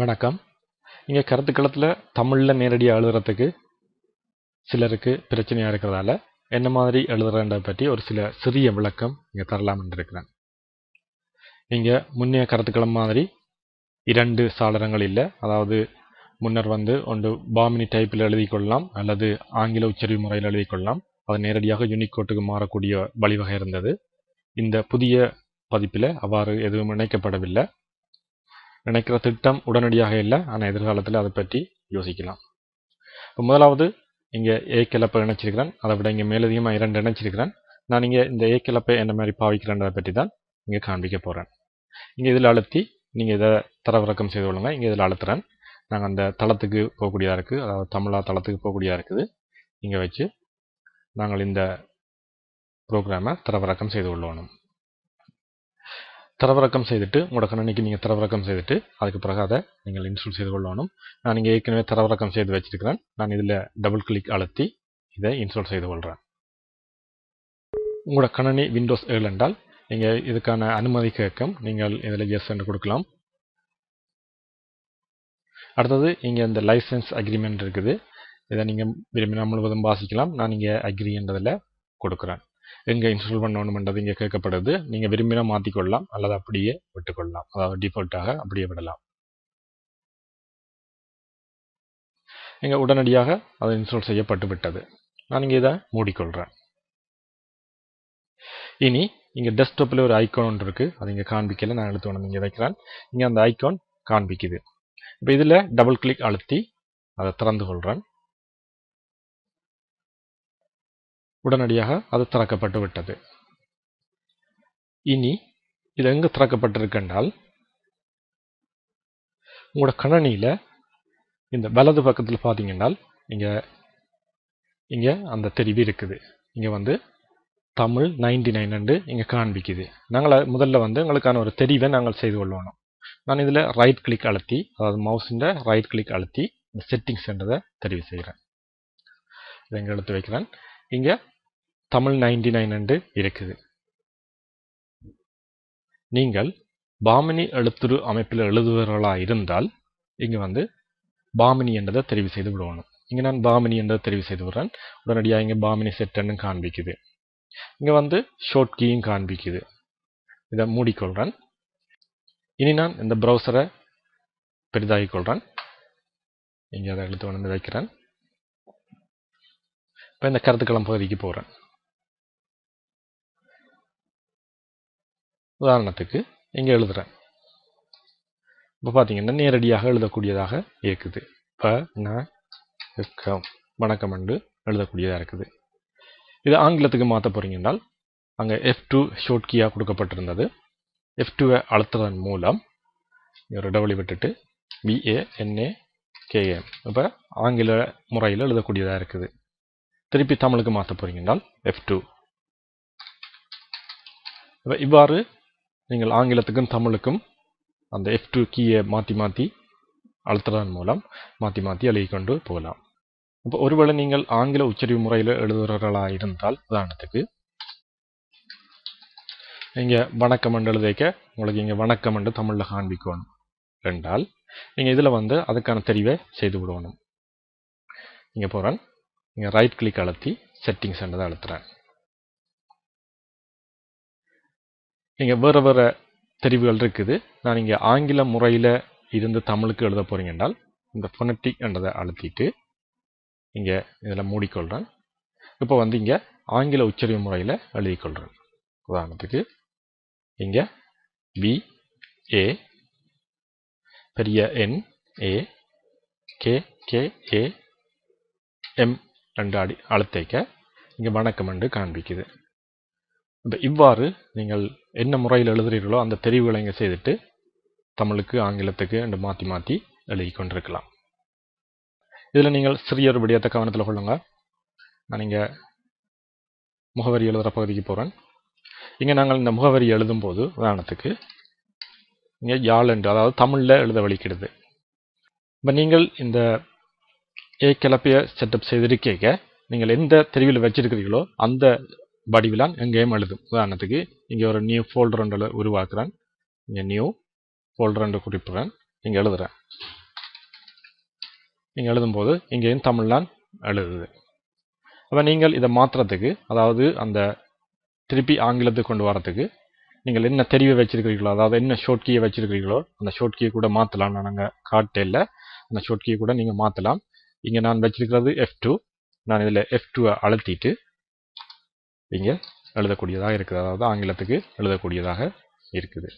வணக்கம். இங்கே கருத்துக்களத்தில் தமிழில் நேரடியாக எழுதுறதுக்கு சிலருக்கு பிரச்சனையாக இருக்கிறதால என்ன மாதிரி எழுதுறன்றதை பற்றி ஒரு சில சிறிய விளக்கம் இங்கே தரலாம்னு இருக்கிறேன் இங்கே முன்னைய கருத்துக்களம் மாதிரி இரண்டு சாளரங்கள் இல்லை. அதாவது முன்னர் வந்து ஒன்று பாமினி டைப்பில் எழுதி கொள்ளலாம் அல்லது ஆங்கில உச்சரிவு முறையில் எழுதி கொள்ளலாம் அது நேரடியாக யூனிகோட்டுக்கு மாறக்கூடிய வழிவகை இருந்தது. இந்த புதிய பதிப்பில் அவ்வாறு எதுவும் இணைக்கப்படவில்லை. நினைக்கிற திட்டம் உடனடியாக இல்லை. ஆனால் எதிர்காலத்தில் அதை பற்றி யோசிக்கலாம். இப்போ முதலாவது இங்கே ஏ கிளப்பை இணைச்சிருக்கிறேன். அதை விட இங்கே மேலதிகமாக இரண்டு இணைச்சிருக்கிறேன். நான் இங்கே இந்த ஏ கிளப்பை என்ன மாதிரி பாவிக்கிறேன்றதை பற்றி தான் இங்கே காண்பிக்க போகிறேன் இங்கே இதில் அழுத்தி நீங்கள் இதை தரவிறக்கம் செய்து கொள்ளுங்கள் இங்கே இதில் அழுத்துறேன். நாங்கள் அந்த தளத்துக்கு போகக்கூடியதாக இருக்குது. அதாவது தமிழா தளத்துக்கு போகக்கூடியதாக இருக்குது. இங்கே வச்சு நாங்கள் இந்த ப்ரோக்ராமை தரவிறக்கம் செய்து கொள்ளணும். தரவிறக்கம் செய்துட்டு உங்களோட கணினிக்கு நீங்கள் தரவிறக்கம் செய்துட்டு அதுக்கு பிறகு அதை நீங்கள் இன்ஸ்டால் செய்து கொள்ளணும். நான் இங்கே ஏற்கனவே தரவிறக்கம் செய்து வச்சிருக்கிறேன். நான் இதில் டபுள் கிளிக் அழுத்தி இதை இன்ஸ்டால் செய்து கொள்கிறேன் உங்களோட கணினி விண்டோஸ் ஏழு என்றால் நீங்கள் இதுக்கான அனுமதி கேட்கும். நீங்கள் இதில் எஸ் என்று கொடுக்கலாம். அடுத்தது இங்கே இந்த லைசன்ஸ் அக்ரிமெண்ட் இருக்குது. இதை நீங்கள் விரும்பினா முழுவதும் வாசிக்கலாம். நான் இங்கே அக்ரி என்றதில் கொடுக்குறேன். எங்கே இன்ஸ்டால் பண்ணணுமென்றது இங்கே கேட்கப்படுது. நீங்கள் விரும்பினா மாற்றிக்கொள்ளலாம் அல்லது அப்படியே விட்டுக்கொள்ளலாம். அதாவது டிஃபால்ட்டாக அப்படியே விடலாம். இங்கே உடனடியாக அது இன்ஸ்டால் செய்யப்பட்டு விட்டது நான் இங்கே இதை மூடிக்கொள்கிறேன் இனி இங்கே டெஸ்க்டாப்பில் ஒரு ஐக்கான் ஒன்று இருக்குது அது இங்கே காண்பிக்கல. நான் எடுத்து ஒன்று இங்கே வைக்கிறேன். இங்கே அந்த ஐக்கான் காண்பிக்குது. இப்போ இதில் டபுள் கிளிக் அழுத்தி அதை திறந்து கொள்கிறேன் உடனடியாக அது திறக்கப்பட்டு விட்டது. இனி இது எங்கு திறக்கப்பட்டிருக்கென்றால் உங்களோட கணனியில் இந்த வலது பக்கத்தில் பார்த்தீங்கன்னா இங்கே இங்கே அந்த தெரிவு இருக்குது. இங்கே வந்து தமிழ் நைன்டி நைன் என்று இங்கே காண்பிக்குது. நாங்கள் முதல்ல வந்து எங்களுக்கான ஒரு தெரிவை நாங்கள் செய்து கொள்ளணும் நான் இதில் ரைட் கிளிக் அழுத்தி அதாவது மவுஸின் ரைட் கிளிக் அழுத்தி இந்த செட்டிங்ஸ் என்றதை தெரிவு செய்கிறேன் இதை இங்கே எடுத்து வைக்கிறேன். இங்கே தமிழ் நைன்டி நைன் என்று இருக்குது. நீங்கள் பாமினி எழுத்துரு அமைப்பில் எழுதுவர்களாக இருந்தால் இங்கே வந்து பாமினி என்றதை தெரிவு செய்து விடணும் இங்கே நான் பாமினி என்றதை தெரிவு செய்து விடுறேன். உடனடியாக இங்கே பாமினி செட்டன்னு காண்பிக்குது. இங்கே வந்து ஷார்ட் கீயும் காண்பிக்குது. இதை மூடிக்கொள்கிறேன் இனி நான் இந்த ப்ரௌசரை பெரிதாகிக் கொள்கிறேன் இங்கே அதை எழுத்து வந்து வைக்கிறேன். இப்போ இந்த கருத்துக்களம் பகுதிக்கு போகிறேன் உதாரணத்துக்கு இங்கே எழுதுகிறேன் இப்போ பார்த்தீங்கன்னா நேரடியாக எழுதக்கூடியதாக இருக்குது. இப்போ நான் வணக்கம் என்று எழுதக்கூடியதாக இருக்குது. இது ஆங்கிலத்துக்கு மாற்ற போகிறீங்கன்னால் அங்கே எஃப் டூ ஷோட் கீயாக கொடுக்கப்பட்டிருந்தது. எஃப் டூவை அழுத்துறதன் மூலம் ஒரு விட்டுட்டு பிஏஎன்ஏ கேஎம் இப்போ ஆங்கில முறையில் எழுதக்கூடியதாக இருக்குது. திருப்பி தமிழுக்கு மாற்ற போகிறீங்கன்னால் எஃப் டூ இவ்வாறு நீங்கள் ஆங்கிலத்துக்கும் தமிழுக்கும் அந்த எஃப் டூ கீயை மாற்றி மாற்றி அழுத்துறதன் மூலம் மாற்றி மாற்றி எழுதி கொண்டு போகலாம். இப்போ ஒருவேளை நீங்கள் ஆங்கில உச்சரிவு முறையில் எழுதுகிறவர்களாக இருந்தால் உதாரணத்துக்கு இங்கே வணக்கம் என்று உங்களுக்கு இங்கே வணக்கம் என்று தமிழில் காண்பிக்கணும் என்றால் நீங்கள் இதில் வந்து அதுக்கான தெரிவை செய்து விடணும். இங்கே போகிறேன் இங்கே ரைட் கிளிக் அழுத்தி செட்டிங்ஸ் என்றதை அழுத்துறேன். இங்கே வேறு வேறு தெரிவுகள் இருக்குது. நான் இங்கே ஆங்கில முறையில் இருந்து தமிழுக்கு எழுத போகிறீங்கன்றால் இந்த ஃபொனட்டிக் என்றதை அழுத்திட்டு இங்கே இதில் மூடிக்கொள்கிறேன் இப்போ வந்து இங்கே ஆங்கில உச்சரிவு முறையில் எழுதிக்கொள்கிறேன் உதாரணத்துக்கு இங்கே வி ஏ பெரிய என் A K K A M ரெண்டு அடி அழுத்தைக்க இங்கே வணக்கம் என்று காண்பிக்குது. இப்போ இவ்வாறு நீங்கள் என்ன முறையில் எழுதுகிறீர்களோ அந்த தெரிவுகளை இங்கே செய்துட்டு தமிழுக்கு ஆங்கிலத்துக்கு என்று மாற்றி மாற்றி எழுதி கொண்டிருக்கலாம். இதில் நீங்கள் சிறிய ஒரு விடயத்தை கவனத்தில் கொள்ளுங்க. நான் இங்கே முகவரி எழுதுகிற பகுதிக்கு போகிறேன் இங்கே நாங்கள் இந்த முகவரி எழுதும்போது உதாரணத்துக்கு இங்கே யாழ் என்று அதாவது தமிழில் எழுத வலிக்கிடுது இப்போ நீங்கள் இந்த ஏ செட்டப் செய்திருக்கீங்க நீங்கள் எந்த தெரிவில் வச்சிருக்கிறீங்களோ அந்த வடிவிலான் எங்கேயும் எழுதும் உதாரணத்துக்கு இங்கே ஒரு நியூ ஃபோல்டர் ஒன்றில் உருவாக்குறேன். இங்கே நியூ ஃபோல்டர் என்று குறிப்பிடுறேன். இங்கே எழுதுகிறேன் இங்கே எழுதும்போது இங்கேயும் தமிழ்லான் எழுதுது அப்போ நீங்கள் இதை மாற்றுறதுக்கு அதாவது அந்த திருப்பி ஆங்கிலத்துக்கு கொண்டு வரத்துக்கு நீங்கள் என்ன தெரிவை வச்சிருக்கிறீங்களோ அதாவது என்ன ஷோட் கீயை வச்சிருக்கிறீங்களோ அந்த ஷோட் கீயை கூட மாற்றலாம் நாங்கள் காட்டல அந்த ஷோட் கீயை கூட நீங்கள் மாற்றலாம் இங்கே நான் வச்சிருக்கிறது எஃப் டூ நான் இதில் எஃப் டூவை அழுத்திட்டு இங்கே எழுதக்கூடியதாக இருக்குது அதாவது ஆங்கிலத்துக்கு எழுதக்கூடியதாக இருக்குது.